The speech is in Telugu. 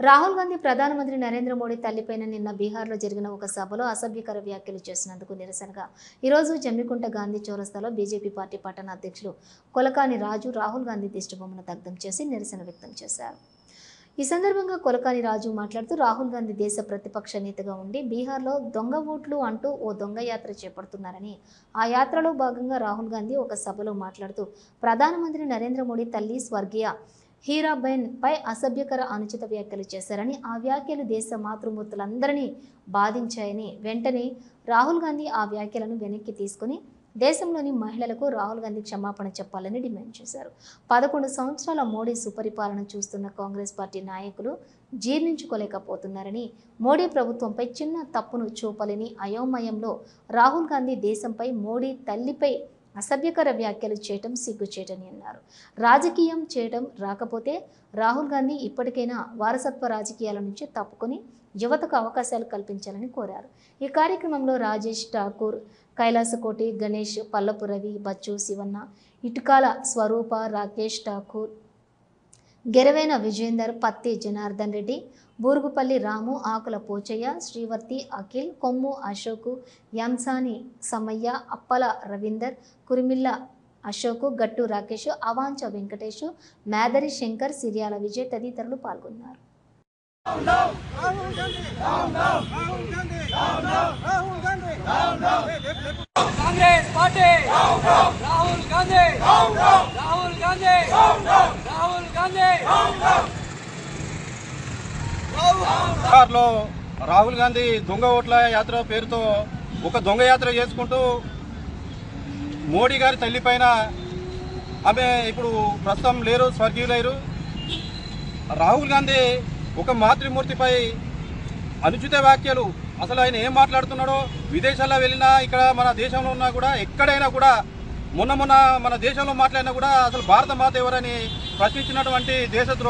రాహుల్ గాంధీ ప్రధానమంత్రి నరేంద్ర మోడీ తల్లిపైన నిన్న బీహార్లో జరిగిన ఒక సభలో అసభ్యకర వ్యాఖ్యలు చేసినందుకు నిరసనగా ఈరోజు జమ్మికుంట గాంధీ చౌరస్తాలో బీజేపీ పార్టీ పట్టణ అధ్యక్షులు కొలకాని రాజు రాహుల్ గాంధీ దిష్టిబొమ్మను దగ్ధం చేసి నిరసన వ్యక్తం చేశారు. ఈ సందర్భంగా కొలకాని రాజు మాట్లాడుతూ రాహుల్ గాంధీ దేశ ప్రతిపక్ష నేతగా ఉండి బీహార్లో దొంగ ఓట్లు అంటూ ఓ దొంగ యాత్ర చేపడుతున్నారని ఆ యాత్రలో భాగంగా రాహుల్ గాంధీ ఒక సభలో మాట్లాడుతూ ప్రధానమంత్రి నరేంద్ర మోడీ తల్లి స్వర్గీయ హీరాబెన్ పై అసభ్యకర అనుచిత వ్యాఖ్యలు చేశారని ఆ వ్యాఖ్యలు దేశ మాతృమూర్తులందరినీ బాధించాయని వెంటనే రాహుల్ గాంధీ ఆ వ్యాఖ్యలను వెనక్కి తీసుకుని దేశంలోని మహిళలకు రాహుల్ గాంధీ క్షమాపణ చెప్పాలని డిమాండ్ చేశారు. పదకొండు సంవత్సరాల మోడీ సుపరిపాలన చూస్తున్న కాంగ్రెస్ పార్టీ నాయకులు జీర్ణించుకోలేకపోతున్నారని మోడీ ప్రభుత్వంపై చిన్న తప్పును చూపలేని అయోమయంలో రాహుల్ గాంధీ దేశంపై మోడీ తల్లిపై అసభ్యకర వ్యాఖ్యలు చేయటం సిగ్గుచేటని అన్నారు. రాజకీయం చేయటం రాకపోతే రాహుల్ గాంధీ ఇప్పటికైనా వారసత్వ రాజకీయాల నుంచి తప్పుకొని యువతకు అవకాశాలు కల్పించాలని కోరారు. ఈ కార్యక్రమంలో రాజేష్ ఠాకూర్ కైలాసకోటి గణేష్ పల్లపు రవి బచ్చు శివన్న ఇటుకాల స్వరూప రాకేష్ ఠాకూర్ గెరవేన విజేందర్ పత్తి జనార్దన్ రెడ్డి బూరుగుపల్లి రాము ఆకుల పోచయ్య శ్రీవర్తి అఖిల్ కొమ్ము అశోకు యంసాని సమయ్య అప్పల రవీందర్ కురిమిల్ల అశోకు గట్టు రాకేష్ అవాంచ వెంకటేష్ మేదరి శంకర్ సిరియాల విజయ్ తదితరులు పాల్గొన్నారు. కాంగ్రెస్ పార్టీ! రాహుల్ గాంధీ రాహుల్ గాంధీ రాహుల్ గాంధీ బీహార్లో రాహుల్ గాంధీ దొంగ ఓట్ల యాత్ర పేరుతో ఒక దొంగ యాత్ర చేసుకుంటూ మోడీ గారి తల్లిపైన ఆమె ఇప్పుడు ప్రస్తుతం లేరు స్వర్గీయులైరు రాహుల్ గాంధీ ఒక మాతృమూర్తిపై అనుచిత వ్యాఖ్యలు. అసలు ఆయన ఏం మాట్లాడుతున్నాడో విదేశాల్లో వెళ్ళినా ఇక్కడ మన దేశంలో ఉన్నా కూడా ఎక్కడైనా కూడా మొన్న మొన్న మన దేశంలో మాట్లాడినా కూడా అసలు భారత మాత ఎవరని ప్రశ్నించినటువంటి దేశద్రోహ